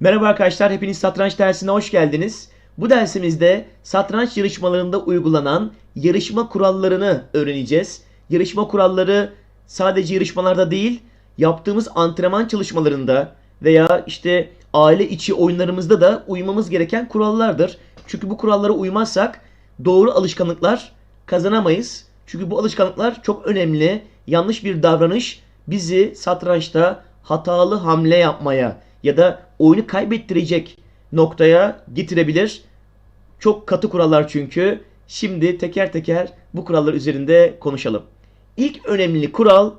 Merhaba arkadaşlar, hepiniz satranç dersine hoş geldiniz. Bu dersimizde satranç yarışmalarında uygulanan yarışma kurallarını öğreneceğiz. Yarışma kuralları sadece yarışmalarda değil, yaptığımız antrenman çalışmalarında veya işte aile içi oyunlarımızda da uymamız gereken kurallardır. Çünkü bu kurallara uymazsak doğru alışkanlıklar kazanamayız. Çünkü bu alışkanlıklar çok önemli. Yanlış bir davranış bizi satrançta hatalı hamle yapmaya ya da oyunu kaybettirecek noktaya getirebilir. Çok katı kurallar çünkü. Şimdi teker teker bu kurallar üzerinde konuşalım. İlk önemli kural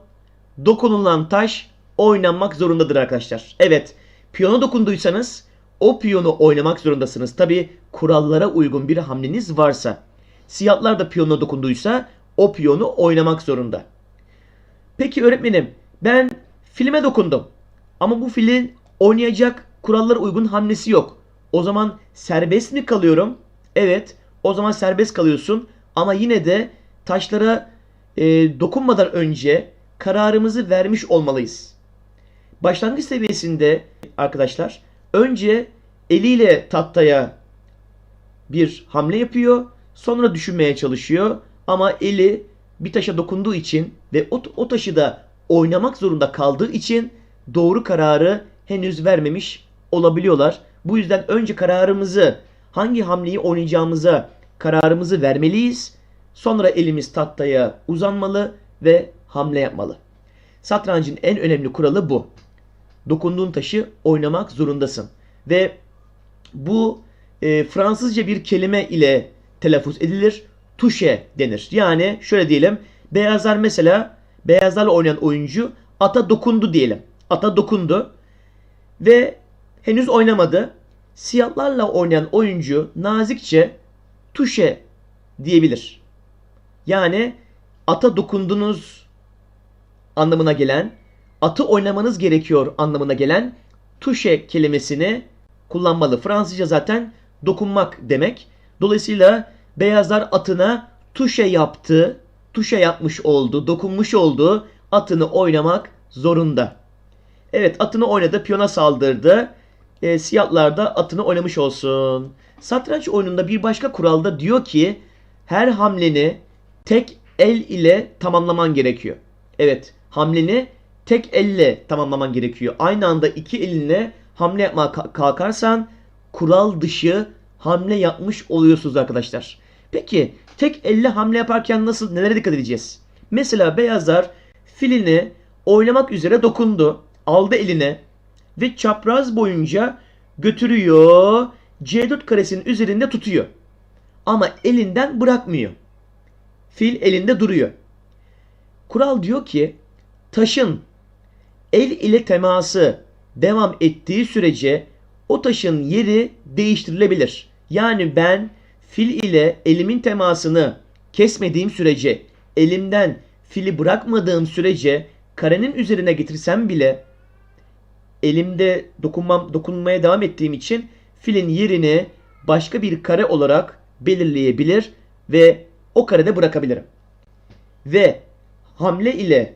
dokunulan taş oynanmak zorundadır arkadaşlar. Evet, piyona dokunduysanız o piyonu oynamak zorundasınız. Tabi kurallara uygun bir hamleniz varsa. Siyahlar da piyona dokunduysa o piyonu oynamak zorunda. Peki öğretmenim ben filme dokundum. Ama bu filin oynayacak kurallara uygun hamlesi yok. O zaman serbest mi kalıyorum? Evet. O zaman serbest kalıyorsun. Ama yine de taşlara e, dokunmadan önce kararımızı vermiş olmalıyız. Başlangıç seviyesinde arkadaşlar önce eliyle tahtaya bir hamle yapıyor. Sonra düşünmeye çalışıyor. Ama eli bir taşa dokunduğu için ve o, o taşı da oynamak zorunda kaldığı için doğru kararı henüz vermemiş olabiliyorlar. Bu yüzden önce kararımızı hangi hamleyi oynayacağımıza kararımızı vermeliyiz. Sonra elimiz tahtaya uzanmalı ve hamle yapmalı. Satrancın en önemli kuralı bu. Dokunduğun taşı oynamak zorundasın. Ve bu e, Fransızca bir kelime ile telaffuz edilir. Tuşe denir. Yani şöyle diyelim. Beyazlar mesela beyazlarla oynayan oyuncu ata dokundu diyelim. Ata dokundu ve henüz oynamadı. Siyahlarla oynayan oyuncu nazikçe tuşe diyebilir. Yani ata dokundunuz anlamına gelen, atı oynamanız gerekiyor anlamına gelen tuşe kelimesini kullanmalı. Fransızca zaten dokunmak demek. Dolayısıyla beyazlar atına tuşe yaptı, tuşe yapmış oldu, dokunmuş oldu, atını oynamak zorunda. Evet atını oynadı, piyona saldırdı. E, siyahlar da atını oynamış olsun. Satranç oyununda bir başka kuralda diyor ki her hamleni tek el ile tamamlaman gerekiyor. Evet hamleni tek elle tamamlaman gerekiyor. Aynı anda iki elinle hamle yapmaya kalkarsan kural dışı hamle yapmış oluyorsunuz arkadaşlar. Peki tek elle hamle yaparken nasıl nelere dikkat edeceğiz? Mesela beyazlar filini oynamak üzere dokundu. Aldı eline ve çapraz boyunca götürüyor. C4 karesinin üzerinde tutuyor. Ama elinden bırakmıyor. Fil elinde duruyor. Kural diyor ki taşın el ile teması devam ettiği sürece o taşın yeri değiştirilebilir. Yani ben fil ile elimin temasını kesmediğim sürece, elimden fili bırakmadığım sürece karenin üzerine getirsem bile elimde dokunmam, dokunmaya devam ettiğim için filin yerini başka bir kare olarak belirleyebilir ve o karede bırakabilirim. Ve hamle ile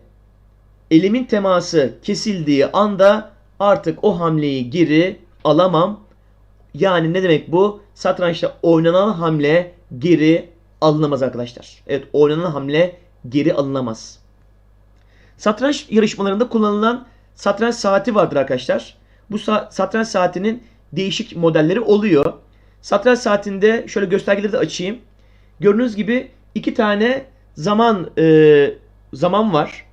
elimin teması kesildiği anda artık o hamleyi geri alamam. Yani ne demek bu? Satrançta oynanan hamle geri alınamaz arkadaşlar. Evet oynanan hamle geri alınamaz. Satranç yarışmalarında kullanılan satranç saati vardır arkadaşlar. Bu sa- satranç saatinin değişik modelleri oluyor. Satranç saatinde şöyle göstergeleri de açayım. Gördüğünüz gibi iki tane zaman e, zaman var.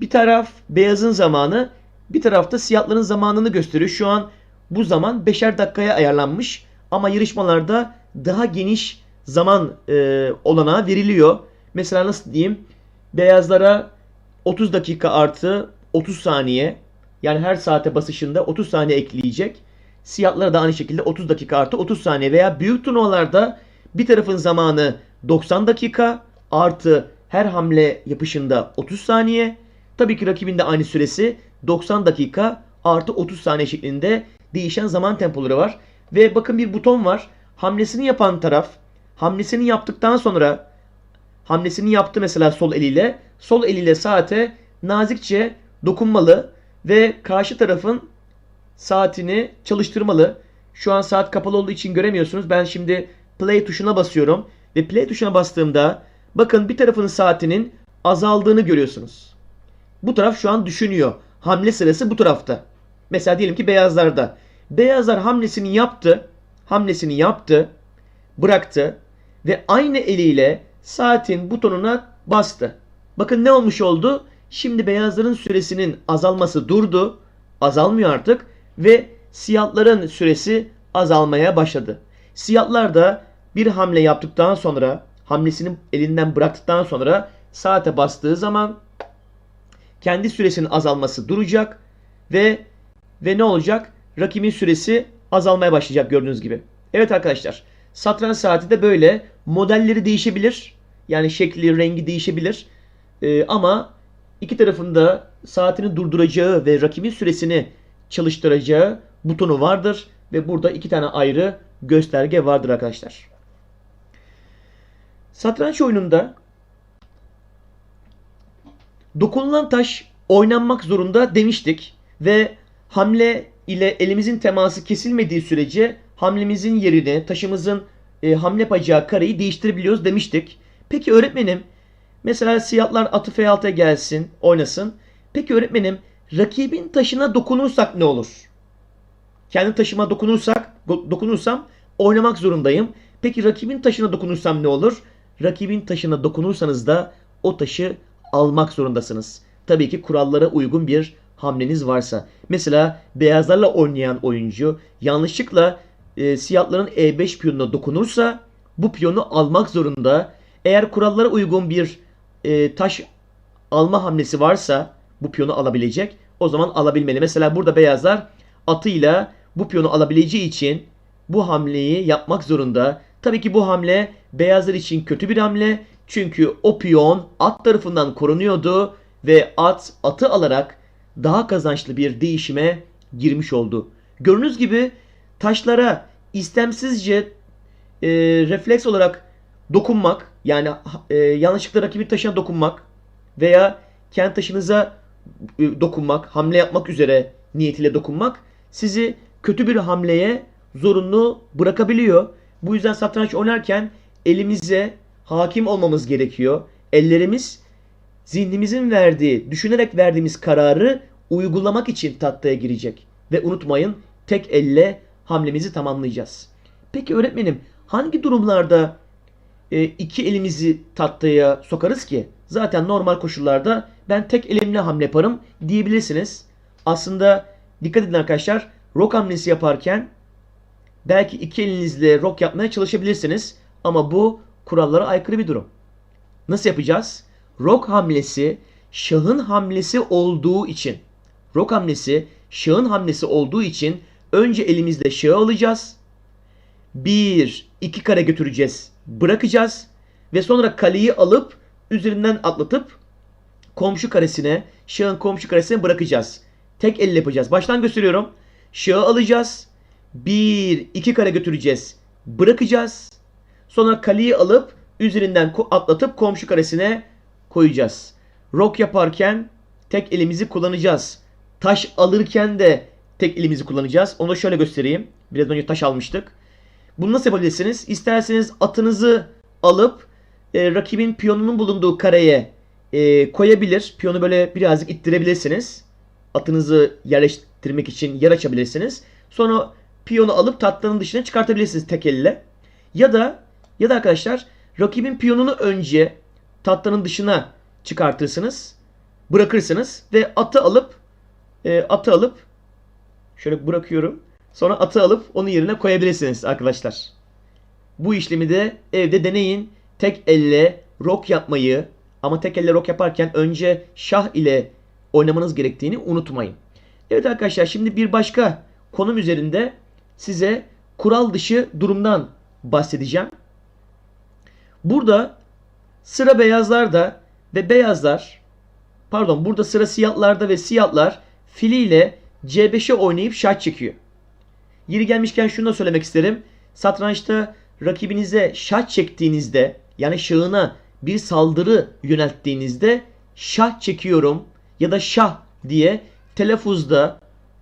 Bir taraf beyazın zamanı, bir tarafta siyahların zamanını gösteriyor. Şu an bu zaman 5'er dakikaya ayarlanmış ama yarışmalarda daha geniş zaman e, olanağı veriliyor. Mesela nasıl diyeyim? Beyazlara 30 dakika artı 30 saniye yani her saate basışında 30 saniye ekleyecek. Siyahlara da aynı şekilde 30 dakika artı 30 saniye veya büyük turnuvalarda bir tarafın zamanı 90 dakika artı her hamle yapışında 30 saniye. Tabii ki rakibin de aynı süresi 90 dakika artı 30 saniye şeklinde değişen zaman tempoları var. Ve bakın bir buton var. Hamlesini yapan taraf hamlesini yaptıktan sonra hamlesini yaptı mesela sol eliyle. sol eliyle saate nazikçe dokunmalı ve karşı tarafın saatini çalıştırmalı. Şu an saat kapalı olduğu için göremiyorsunuz. Ben şimdi play tuşuna basıyorum ve play tuşuna bastığımda bakın bir tarafın saatinin azaldığını görüyorsunuz. Bu taraf şu an düşünüyor. Hamle sırası bu tarafta. Mesela diyelim ki beyazlarda. Beyazlar hamlesini yaptı. Hamlesini yaptı. Bıraktı. Ve aynı eliyle saatin butonuna bastı. Bakın ne olmuş oldu? Şimdi beyazların süresinin azalması durdu. Azalmıyor artık. Ve siyahların süresi azalmaya başladı. Siyahlar da bir hamle yaptıktan sonra hamlesini elinden bıraktıktan sonra saate bastığı zaman kendi süresinin azalması duracak ve ve ne olacak? Rakibin süresi azalmaya başlayacak gördüğünüz gibi. Evet arkadaşlar. Satranç saati de böyle. Modelleri değişebilir. Yani şekli, rengi değişebilir. Ee, ama iki tarafında saatini durduracağı ve rakibin süresini çalıştıracağı butonu vardır. Ve burada iki tane ayrı gösterge vardır arkadaşlar. Satranç oyununda dokunulan taş oynanmak zorunda demiştik ve hamle ile elimizin teması kesilmediği sürece hamlemizin yerini, taşımızın e, hamle yapacağı kareyi değiştirebiliyoruz demiştik. Peki öğretmenim, mesela siyahlar atı F6'ya gelsin, oynasın. Peki öğretmenim, rakibin taşına dokunursak ne olur? Kendi taşıma dokunursak, dokunursam oynamak zorundayım. Peki rakibin taşına dokunursam ne olur? Rakibin taşına dokunursanız da o taşı almak zorundasınız. Tabii ki kurallara uygun bir hamleniz varsa. Mesela beyazlarla oynayan oyuncu yanlışlıkla e, siyahların E5 piyonuna dokunursa bu piyonu almak zorunda. Eğer kurallara uygun bir e, taş alma hamlesi varsa bu piyonu alabilecek. O zaman alabilmeli. Mesela burada beyazlar atıyla bu piyonu alabileceği için bu hamleyi yapmak zorunda. Tabii ki bu hamle beyazlar için kötü bir hamle. Çünkü o piyon at tarafından korunuyordu ve at atı alarak daha kazançlı bir değişime girmiş oldu. Gördüğünüz gibi taşlara istemsizce e, refleks olarak dokunmak yani e, yanlışlıkla rakibin taşına dokunmak veya kendi taşınıza e, dokunmak, hamle yapmak üzere niyetiyle dokunmak sizi kötü bir hamleye zorunlu bırakabiliyor. Bu yüzden satranç oynarken elimize hakim olmamız gerekiyor. Ellerimiz zihnimizin verdiği, düşünerek verdiğimiz kararı uygulamak için tahtaya girecek. Ve unutmayın tek elle hamlemizi tamamlayacağız. Peki öğretmenim hangi durumlarda e, iki elimizi tahtaya sokarız ki? Zaten normal koşullarda ben tek elimle hamle yaparım diyebilirsiniz. Aslında dikkat edin arkadaşlar. Rock hamlesi yaparken belki iki elinizle rock yapmaya çalışabilirsiniz. Ama bu kurallara aykırı bir durum. Nasıl yapacağız? Rock hamlesi şahın hamlesi olduğu için Rok hamlesi şahın hamlesi olduğu için önce elimizde şahı alacağız. Bir, iki kare götüreceğiz. Bırakacağız. Ve sonra kaleyi alıp üzerinden atlatıp komşu karesine, şahın komşu karesine bırakacağız. Tek elle yapacağız. Baştan gösteriyorum. Şahı alacağız. Bir, iki kare götüreceğiz. Bırakacağız. Sonra kaleyi alıp üzerinden atlatıp komşu karesine koyacağız. Rok yaparken tek elimizi kullanacağız. Taş alırken de tek elimizi kullanacağız. Onu da şöyle göstereyim. Biraz önce taş almıştık. Bunu nasıl yapabilirsiniz? İsterseniz atınızı alıp e, rakibin piyonunun bulunduğu kareye e, koyabilir. Piyonu böyle birazcık ittirebilirsiniz. Atınızı yerleştirmek için yer açabilirsiniz. Sonra piyonu alıp tahtların dışına çıkartabilirsiniz tek elle. Ya da ya da arkadaşlar rakibin piyonunu önce tahtların dışına çıkartırsınız. Bırakırsınız ve atı alıp e, atı alıp şöyle bırakıyorum. Sonra atı alıp onun yerine koyabilirsiniz arkadaşlar. Bu işlemi de evde deneyin. Tek elle rock yapmayı ama tek elle rock yaparken önce şah ile oynamanız gerektiğini unutmayın. Evet arkadaşlar şimdi bir başka konum üzerinde size kural dışı durumdan bahsedeceğim. Burada sıra beyazlarda ve beyazlar pardon burada sıra siyahlarda ve siyahlar filiyle C5'e oynayıp şah çekiyor. Yeri gelmişken şunu da söylemek isterim. Satrançta rakibinize şah çektiğinizde yani şahına bir saldırı yönelttiğinizde şah çekiyorum ya da şah diye telaffuzda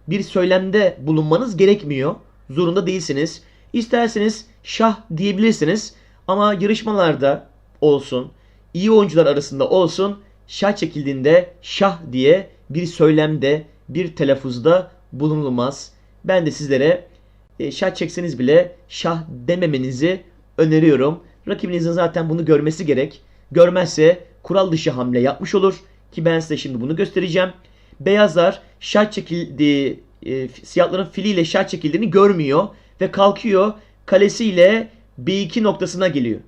bir söylemde bulunmanız gerekmiyor. Zorunda değilsiniz. İsterseniz şah diyebilirsiniz ama yarışmalarda olsun, iyi oyuncular arasında olsun şah çekildiğinde şah diye bir söylemde, bir telaffuzda bulunulmaz. Ben de sizlere e, şah çekseniz bile şah dememenizi öneriyorum. Rakibinizin zaten bunu görmesi gerek. Görmezse kural dışı hamle yapmış olur. Ki ben size şimdi bunu göstereceğim. Beyazlar şah çekildiği, e, siyahların filiyle şah çekildiğini görmüyor. Ve kalkıyor kalesiyle B2 noktasına geliyor.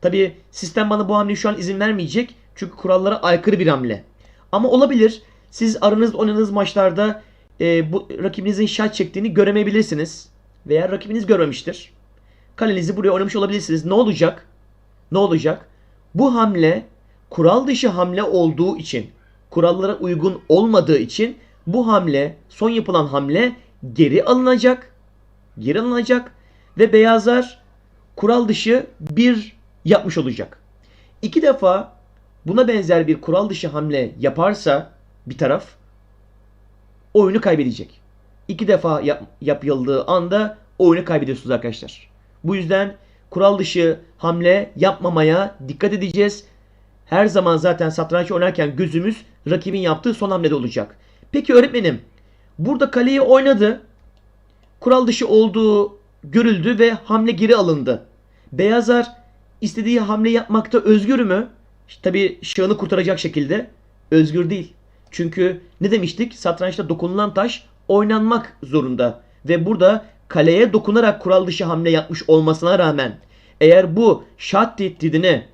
Tabi sistem bana bu hamleyi şu an izin vermeyecek. Çünkü kurallara aykırı bir hamle. Ama olabilir. Siz aranızda oynadığınız maçlarda e, bu rakibinizin şah çektiğini göremeyebilirsiniz. Veya rakibiniz görmemiştir. Kalenizi buraya oynamış olabilirsiniz. Ne olacak? Ne olacak? Bu hamle kural dışı hamle olduğu için, kurallara uygun olmadığı için bu hamle, son yapılan hamle geri alınacak. Geri alınacak ve beyazlar kural dışı bir yapmış olacak. İki defa buna benzer bir kural dışı hamle yaparsa bir taraf oyunu kaybedecek. İki defa yap, yapıldığı anda oyunu kaybediyorsunuz arkadaşlar. Bu yüzden kural dışı hamle yapmamaya dikkat edeceğiz. Her zaman zaten satranç oynarken gözümüz rakibin yaptığı son hamlede olacak. Peki öğretmenim burada kaleyi oynadı. Kural dışı olduğu görüldü ve hamle geri alındı. Beyazlar istediği hamle yapmakta özgür mü? Tabi şahını kurtaracak şekilde özgür değil. Çünkü ne demiştik? Satrançta dokunulan taş oynanmak zorunda. Ve burada kaleye dokunarak kural dışı hamle yapmış olmasına rağmen eğer bu şah tehdidini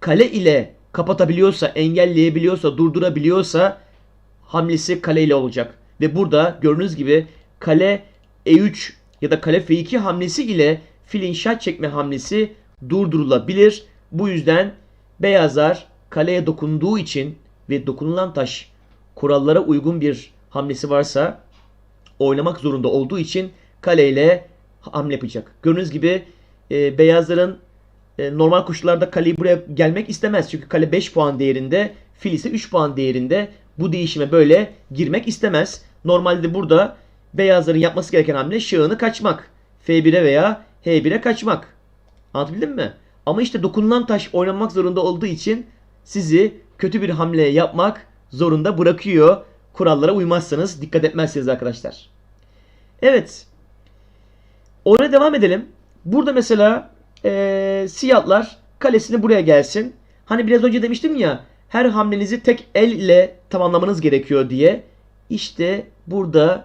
kale ile kapatabiliyorsa, engelleyebiliyorsa, durdurabiliyorsa hamlesi kale ile olacak. Ve burada gördüğünüz gibi kale E3 ya da kale F2 hamlesi ile filin şah çekme hamlesi durdurulabilir. Bu yüzden beyazlar kaleye dokunduğu için ve dokunulan taş kurallara uygun bir hamlesi varsa oynamak zorunda olduğu için kaleyle hamle yapacak. Gördüğünüz gibi e, beyazların e, normal koşullarda kaleyi buraya gelmek istemez. Çünkü kale 5 puan değerinde, fil ise 3 puan değerinde. Bu değişime böyle girmek istemez. Normalde burada beyazların yapması gereken hamle şahını kaçmak. F1'e veya H1'e kaçmak. Anlatabildim mi? Ama işte dokunulan taş oynamak zorunda olduğu için sizi kötü bir hamle yapmak zorunda bırakıyor. Kurallara uymazsanız, dikkat etmezseniz arkadaşlar. Evet. Oyuna devam edelim. Burada mesela ee, siyahlar kalesini buraya gelsin. Hani biraz önce demiştim ya her hamlenizi tek el ile tamamlamanız gerekiyor diye. İşte burada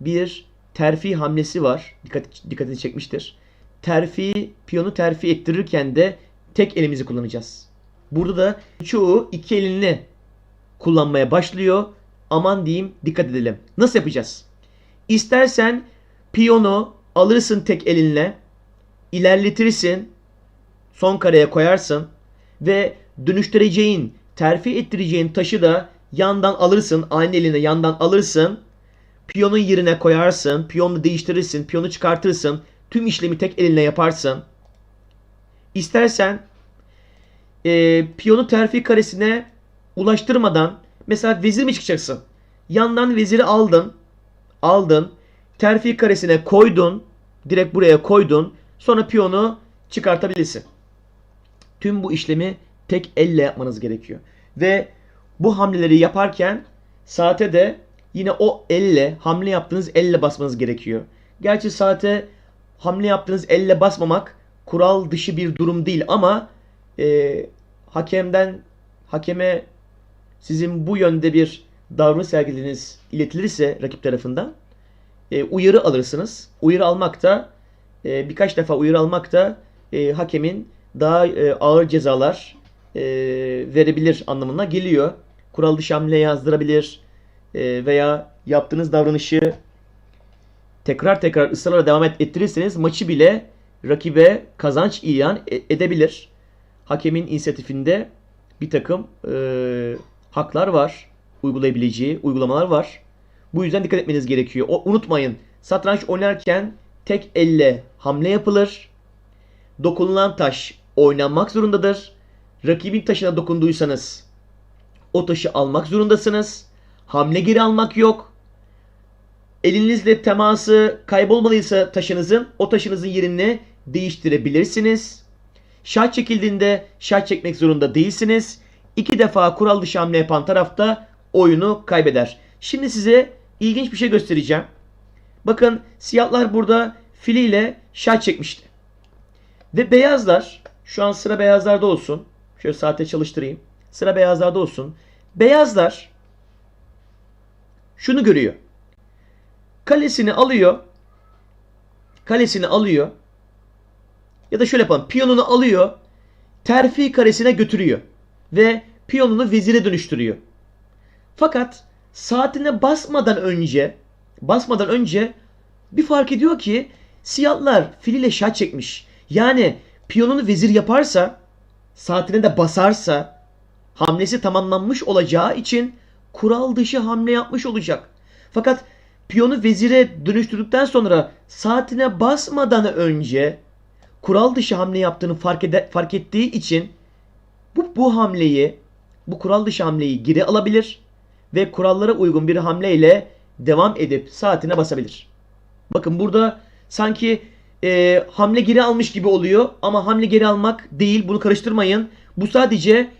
bir terfi hamlesi var. Dikkat, dikkatini çekmiştir. Terfi, piyonu terfi ettirirken de tek elimizi kullanacağız. Burada da çoğu iki elini kullanmaya başlıyor. Aman diyeyim dikkat edelim. Nasıl yapacağız? İstersen piyonu alırsın tek elinle, ilerletirsin, son kareye koyarsın ve dönüştüreceğin, terfi ettireceğin taşı da yandan alırsın, aynı eline yandan alırsın. Piyonun yerine koyarsın, piyonu değiştirirsin, piyonu çıkartırsın. Tüm işlemi tek elinle yaparsın. İstersen e, piyonu terfi karesine ulaştırmadan mesela vezir mi çıkacaksın? Yandan veziri aldın. Aldın. Terfi karesine koydun. Direkt buraya koydun. Sonra piyonu çıkartabilirsin. Tüm bu işlemi tek elle yapmanız gerekiyor. Ve bu hamleleri yaparken saate de yine o elle hamle yaptığınız elle basmanız gerekiyor. Gerçi saate hamle yaptığınız elle basmamak kural dışı bir durum değil ama e, hakemden hakeme sizin bu yönde bir davranış sergilediğiniz iletilirse rakip tarafından e, uyarı alırsınız. Uyarı almak da e, birkaç defa uyarı almak da e, hakemin daha e, ağır cezalar e, verebilir anlamına geliyor. Kural dışı hamle yazdırabilir e, veya yaptığınız davranışı tekrar tekrar ısrarla devam et, ettirirseniz maçı bile rakibe kazanç ilan e- edebilir. Hakemin inisiyatifinde bir takım e, haklar var. Uygulayabileceği uygulamalar var. Bu yüzden dikkat etmeniz gerekiyor. O, unutmayın satranç oynarken tek elle hamle yapılır. Dokunulan taş oynanmak zorundadır. Rakibin taşına dokunduysanız o taşı almak zorundasınız. Hamle geri almak yok. Elinizle teması kaybolmalıysa taşınızın o taşınızın yerini değiştirebilirsiniz. Şah çekildiğinde şah çekmek zorunda değilsiniz. İki defa kural dışı hamle yapan taraf da oyunu kaybeder. Şimdi size ilginç bir şey göstereceğim. Bakın siyahlar burada filiyle şah çekmişti. Ve beyazlar şu an sıra beyazlarda olsun. Şöyle saate çalıştırayım. Sıra beyazlarda olsun. Beyazlar şunu görüyor. Kalesini alıyor. Kalesini alıyor. Ya da şöyle yapalım. Piyonunu alıyor. Terfi karesine götürüyor. Ve piyonunu vezire dönüştürüyor. Fakat saatine basmadan önce basmadan önce bir fark ediyor ki siyahlar filiyle şah çekmiş. Yani piyonunu vezir yaparsa saatine de basarsa hamlesi tamamlanmış olacağı için kural dışı hamle yapmış olacak. Fakat piyonu vezire dönüştürdükten sonra saatine basmadan önce kural dışı hamle yaptığını fark, ede, fark ettiği için bu, bu hamleyi bu kural dışı hamleyi geri alabilir ve kurallara uygun bir hamleyle devam edip saatine basabilir. Bakın burada sanki e, hamle geri almış gibi oluyor ama hamle geri almak değil bunu karıştırmayın. Bu sadece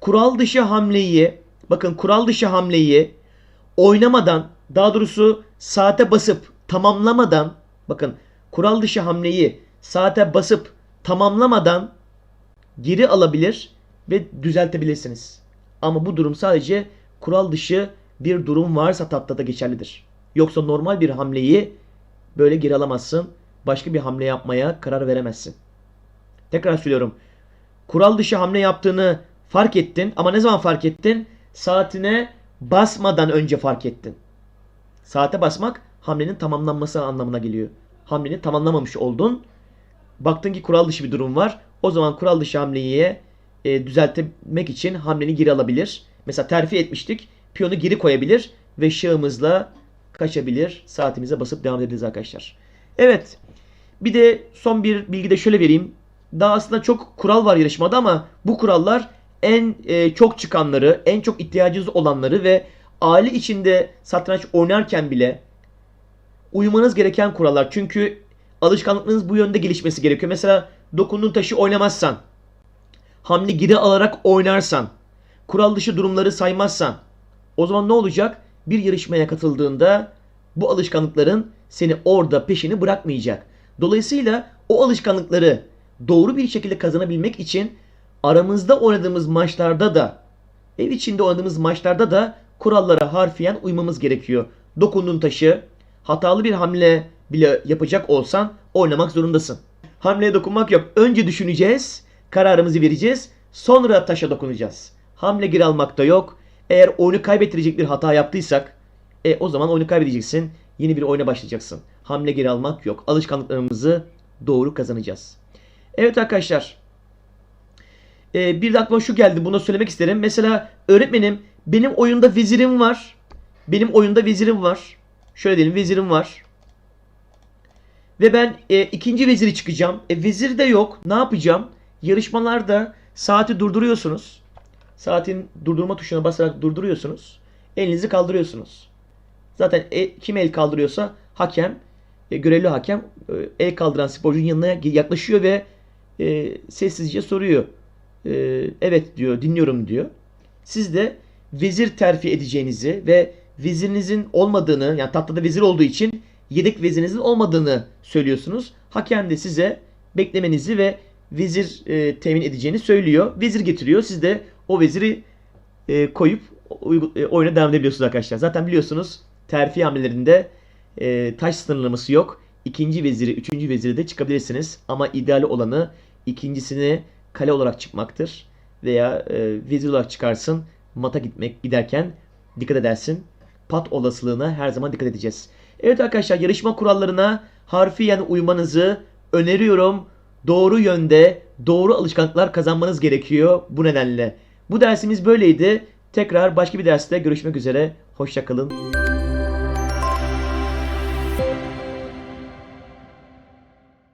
kural dışı hamleyi bakın kural dışı hamleyi oynamadan daha doğrusu saate basıp tamamlamadan bakın kural dışı hamleyi saate basıp tamamlamadan geri alabilir ve düzeltebilirsiniz. Ama bu durum sadece kural dışı bir durum varsa tahtada geçerlidir. Yoksa normal bir hamleyi böyle geri alamazsın. Başka bir hamle yapmaya karar veremezsin. Tekrar söylüyorum. Kural dışı hamle yaptığını fark ettin ama ne zaman fark ettin? Saatine basmadan önce fark ettin. Saate basmak hamlenin tamamlanması anlamına geliyor. Hamleni tamamlamamış oldun. Baktın ki kural dışı bir durum var. O zaman kural dışı hamleyi e, düzeltmek için hamleni geri alabilir. Mesela terfi etmiştik. Piyonu geri koyabilir ve şahımızla kaçabilir. Saatimize basıp devam ederiz arkadaşlar. Evet. Bir de son bir bilgi de şöyle vereyim. Daha aslında çok kural var yarışmada ama bu kurallar en e, çok çıkanları, en çok ihtiyacınız olanları ve aile içinde satranç oynarken bile uymanız gereken kurallar. Çünkü alışkanlıklarınız bu yönde gelişmesi gerekiyor. Mesela dokunduğun taşı oynamazsan, hamle geri alarak oynarsan, kural dışı durumları saymazsan o zaman ne olacak? Bir yarışmaya katıldığında bu alışkanlıkların seni orada peşini bırakmayacak. Dolayısıyla o alışkanlıkları doğru bir şekilde kazanabilmek için aramızda oynadığımız maçlarda da ev içinde oynadığımız maçlarda da kurallara harfiyen uymamız gerekiyor. Dokunduğun taşı hatalı bir hamle bile yapacak olsan oynamak zorundasın. Hamleye dokunmak yok. Önce düşüneceğiz, kararımızı vereceğiz, sonra taşa dokunacağız. Hamle geri almak da yok. Eğer oyunu kaybettirecek bir hata yaptıysak e, o zaman oyunu kaybedeceksin. Yeni bir oyuna başlayacaksın. Hamle geri almak yok. Alışkanlıklarımızı doğru kazanacağız. Evet arkadaşlar. E, bir de aklıma şu geldi. Bunu söylemek isterim. Mesela öğretmenim benim oyunda vezirim var. Benim oyunda vezirim var. Şöyle diyelim vezirim var. Ve ben e, ikinci veziri çıkacağım. E, vezir de yok. Ne yapacağım? Yarışmalarda saati durduruyorsunuz. Saatin durdurma tuşuna basarak durduruyorsunuz. Elinizi kaldırıyorsunuz. Zaten e, kim el kaldırıyorsa hakem, e, görevli hakem e, el kaldıran sporcunun yanına yaklaşıyor ve e, sessizce soruyor. E, evet diyor, dinliyorum diyor. Siz de vezir terfi edeceğinizi ve vezirinizin olmadığını, yani tahtada vezir olduğu için yedek vezirinizin olmadığını söylüyorsunuz. Hakem de size beklemenizi ve vezir e, temin edeceğini söylüyor. Vezir getiriyor. Siz de o veziri e, koyup e, oyuna devam edebiliyorsunuz arkadaşlar. Zaten biliyorsunuz terfi hamlelerinde e, taş sınırlaması yok. İkinci veziri, üçüncü veziri de çıkabilirsiniz. Ama ideal olanı ikincisini kale olarak çıkmaktır. Veya e, vezir olarak çıkarsın. Mata gitmek giderken dikkat edersin. Pat olasılığına her zaman dikkat edeceğiz. Evet arkadaşlar yarışma kurallarına harfiyen uymanızı öneriyorum. Doğru yönde doğru alışkanlıklar kazanmanız gerekiyor bu nedenle. Bu dersimiz böyleydi. Tekrar başka bir derste görüşmek üzere. Hoşçakalın.